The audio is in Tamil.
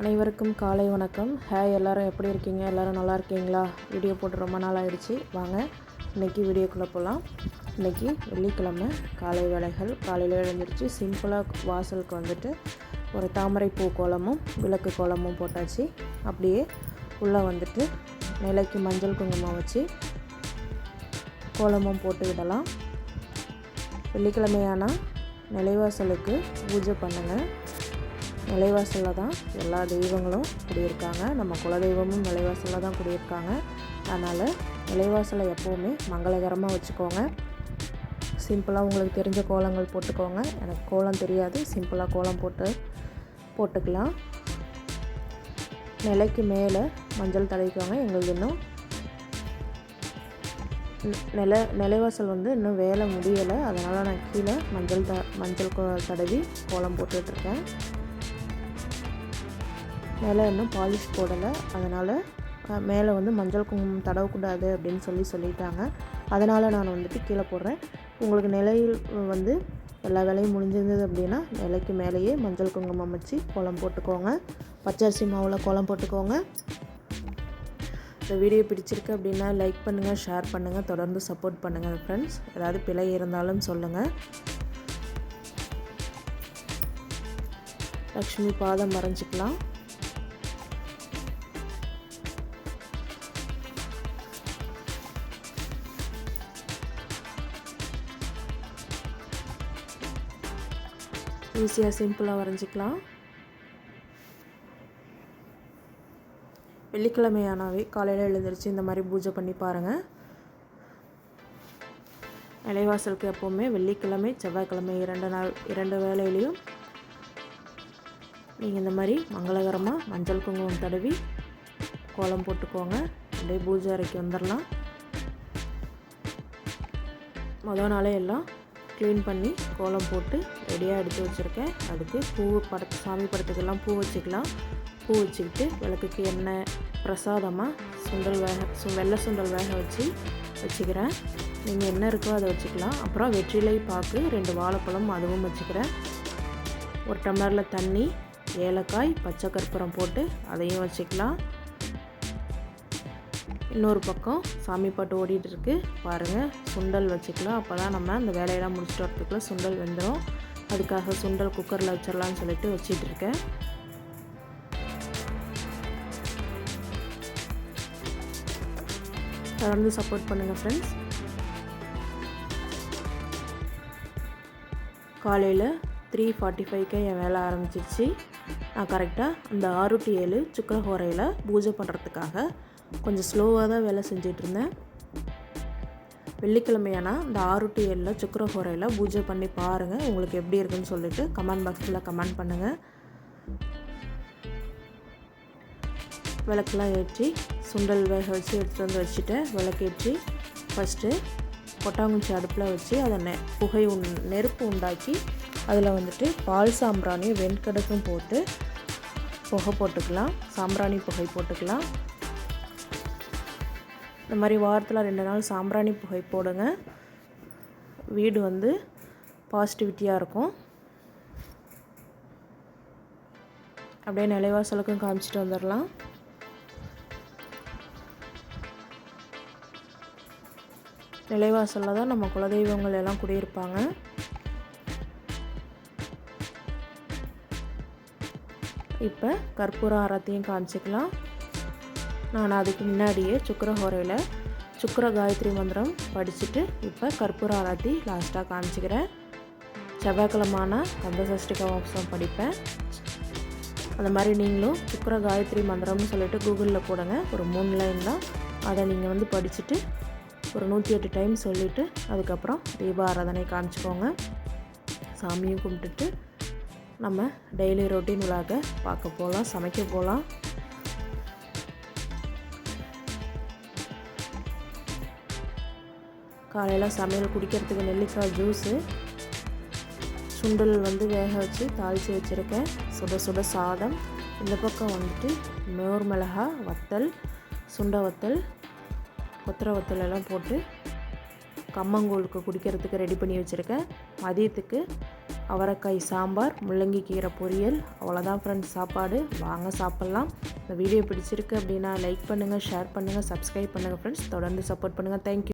அனைவருக்கும் காலை வணக்கம். ஹே எல்லோரும் எப்படி இருக்கீங்க? எல்லோரும் நல்லா இருக்கீங்களா? வீடியோ போட்டு ரொம்ப நாள் ஆயிடுச்சு. வாங்க இன்றைக்கி வீடியோக்குள்ளே போகலாம் இன்றைக்கி வெள்ளிக்கிழமை காலை வேலைகள் காலையில் எழுந்திரிச்சு சிம்பிளாக வாசலுக்கு வந்துட்டு ஒரு தாமரை பூ கோலமும் விளக்கு கோலமும் போட்டாச்சு. அப்படியே உள்ளே வந்துட்டு நிலைக்கு மஞ்சள் குங்குமம் வச்சு கோலமும் போட்டு விடலாம். வெள்ளிக்கிழமையானால் நிலைவாசலுக்கு பூஜை பண்ணுங்கள் நிலைவாசலில் தான் எல்லா தெய்வங்களும் குடியிருக்காங்க. நம்ம குலதெய்வமும் நிலைவாசலில் தான் குடியிருக்காங்க. அதனால் நிலைவாசலை எப்போவுமே மங்களகரமாக வச்சுக்கோங்க. சிம்பிளாக உங்களுக்கு தெரிஞ்ச கோலங்கள் போட்டுக்கோங்க. எனக்கு கோலம் தெரியாது. சிம்பிளாக கோலம் போட்டு போட்டுக்கலாம். நிலைக்கு மேலே மஞ்சள் தடவிக்கோங்க. எங்களுக்கு இன்னும் நில நிலைவாசல் வந்து இன்னும் வேலை முடியலை. அதனால் நான் கீழே மஞ்சள் த மஞ்சள் கோ தடவி கோலம் போட்டுட்ருக்கேன் மேலே இன்னும் பாலிஷ் போடலை. அதனால் மேலே வந்து மஞ்சள் குங்குமம் தடவக்கூடாது அப்படின்னு சொல்லி சொல்லிட்டாங்க. அதனால் நான் வந்துட்டு கீழே போடுறேன். உங்களுக்கு நிலையில் வந்து எல்லா வேலையும் முடிஞ்சிருந்தது அப்படின்னா நிலைக்கு மேலேயே மஞ்சள் குங்குமம் வச்சு குளம் போட்டுக்கோங்க. பச்சரிசி மாவில் குளம் போட்டுக்கோங்க. இந்த வீடியோ பிடிச்சிருக்கு அப்படின்னா லைக் பண்ணுங்கள் ஷேர் பண்ணுங்கள் தொடர்ந்து சப்போர்ட் பண்ணுங்கள் ஃப்ரெண்ட்ஸ். ஏதாவது பிழை இருந்தாலும் சொல்லுங்கள் லக்ஷ்மி பாதம் வரைஞ்சிக்கலாம். ஈஸியாக சிம்பிளாக வரைஞ்சிக்கலாம். வெள்ளிக்கிழமை ஆனாவே காலையில் எழுந்திரிச்சு இந்த மாதிரி பூஜை பண்ணி பாருங்கள் நிலைவாசலுக்கு எப்போவுமே வெள்ளிக்கிழமை செவ்வாய்க்கிழமை இரண்டு நாள் இரண்டு வேளையிலையும் நீங்கள் இந்த மாதிரி மங்களகரமாக மஞ்சள் குங்குமம் தடவி கோலம் போட்டுக்கோங்க. அப்படியே பூஜை அறைக்கு வந்துடலாம் மொதல் நாளே எல்லாம் க்ளீன் பண்ணி கோலம் போட்டு ரெடியாக எடுத்து வச்சுருக்கேன். அதுக்கு பூ படத்து சாமி படத்துக்கெல்லாம் பூ வச்சுக்கலாம். பூ வச்சுக்கிட்டு விளக்குக்கு எண்ணெய் பிரசாதமாக சுண்டல் வேக சு வெள்ளை சுண்டல் வேக வச்சு வச்சுக்கிறேன். நீங்கள் என்ன இருக்கோ அதை வச்சுக்கலாம். அப்புறம் வெற்றிலை பாக்கு ரெண்டு வாழைப்பழம் அதுவும் வச்சுக்கிறேன். ஒரு டம்ளரில் தண்ணி ஏலக்காய் பச்சை கற்பூரம் போட்டு அதையும் வச்சுக்கலாம். இன்னொரு பக்கம் சாமி பாட்டு ஓடிட்டு இருக்கு. பாருங்கள் சுண்டல் வச்சுக்கலாம். அப்போ தான் நம்ம அந்த வேலையெல்லாம் முடிச்சுட்டு வரத்துக்குள்ள சுண்டல் வெந்துடும் அதுக்காக சுண்டல் குக்கரில் வச்சிடலாம்னு சொல்லிட்டு வச்சிட்டு இருக்கேன். தொடர்ந்து சப்போர்ட் பண்ணுங்கள் ஃப்ரெண்ட்ஸ் காலையில் த்ரீ ஃபார்ட்டி ஃபைவ்க்கு என் வேலை ஆரம்பிச்சிருச்சு. நான் கரெக்டாக அந்த ஆறு டு ஏழு சுக்கரஹோரையில் பூஜை பண்ணுறதுக்காக கொஞ்சம் ஸ்லோவாக தான் வேலை செஞ்சுட்டு இருந்தேன் வெள்ளிக்கிழமையானா இந்த ஆறு டு ஏழில் சுக்கரஹோரையில் பூஜை பண்ணி பாருங்கள் உங்களுக்கு எப்படி இருக்குன்னு சொல்லிட்டு கமெண்ட் பாக்ஸில் கமெண்ட் பண்ணுங்கள் விளக்கெலாம் ஏற்றி சுண்டல் வேக வச்சு எடுத்துகிட்டு வந்து வச்சுட்டேன். விளக்கேற்றி ஃபஸ்ட்டு கொட்டாங்குச்சி அடுப்பில் வச்சு அதை நெ புகை உண் நெருப்பு உண்டாக்கி அதில் வந்துட்டு பால் சாம்பிராணியும் வெண்கடுக்கும் போட்டு புகை போட்டுக்கலாம். சாம்பிராணி புகை போட்டுக்கலாம். இந்த மாதிரி வாரத்தில் ரெண்டு நாள் சாம்பிராணி புகை போடுங்க. வீடு வந்து பாசிட்டிவிட்டியாக இருக்கும். அப்படியே நிலைவாசலுக்கும் காமிச்சிட்டு வந்துடலாம். நிலைவாசலில் தான் நம்ம குலதெய்வங்கள் எல்லாம் குடியிருப்பாங்க. இப்போ கற்பூர ஆரத்தையும் காமிச்சிக்கலாம். நான் அதுக்கு முன்னாடியே சுக்கரஹோரையில் சுக்கர காயத்ரி மந்திரம் படிச்சுட்டு இப்போ கற்பூர ஆராத்தி லாஸ்ட்டாக காமிச்சிக்கிறேன். செவ்வாய்க்கிழமான கந்த சஷ்டி கவசம் படிப்பேன். அந்த மாதிரி நீங்களும் சுக்கர காயத்ரி மந்திரம்னு சொல்லிட்டு கூகுளில் போடுங்க. ஒரு மூணு லைன் தான். அதை நீங்கள் வந்து படிச்சுட்டு ஒரு நூற்றி எட்டு டைம் சொல்லிவிட்டு அதுக்கப்புறம் தீப ஆராதனை காமிச்சிக்கோங்க. சாமியும் கும்பிட்டுட்டு நம்ம டெய்லி ரொட்டீன் விழாக பார்க்க போகலாம் சமைக்க போகலாம் காலையில் சமையல் குடிக்கிறதுக்கு நெல்லிக்காய் ஜூஸு சுண்டல் வந்து வேக வச்சு தாளித்து வச்சுருக்கேன். சுட சுட சாதம். இந்த பக்கம் வந்துட்டு மோர் மிளகா வத்தல் சுண்ட வத்தல் கொத்தரை வத்தலெல்லாம் போட்டு கம்மங்கூழுக்கு குடிக்கிறதுக்கு ரெடி பண்ணி வச்சுருக்கேன். மதியத்துக்கு அவரைக்காய் சாம்பார் முள்ளங்கி கீரை பொரியல் அவ்வளோதான் ஃப்ரெண்ட்ஸ் சாப்பாடு. வாங்க சாப்பிட்லாம். இந்த வீடியோ பிடிச்சிருக்கு அப்படின்னா லைக் பண்ணுங்கள் ஷேர் பண்ணுங்கள் சப்ஸ்கிரைப் பண்ணுங்கள் ஃப்ரெண்ட்ஸ் தொடர்ந்து சப்போர்ட் பண்ணுங்கள் தேங்க்யூ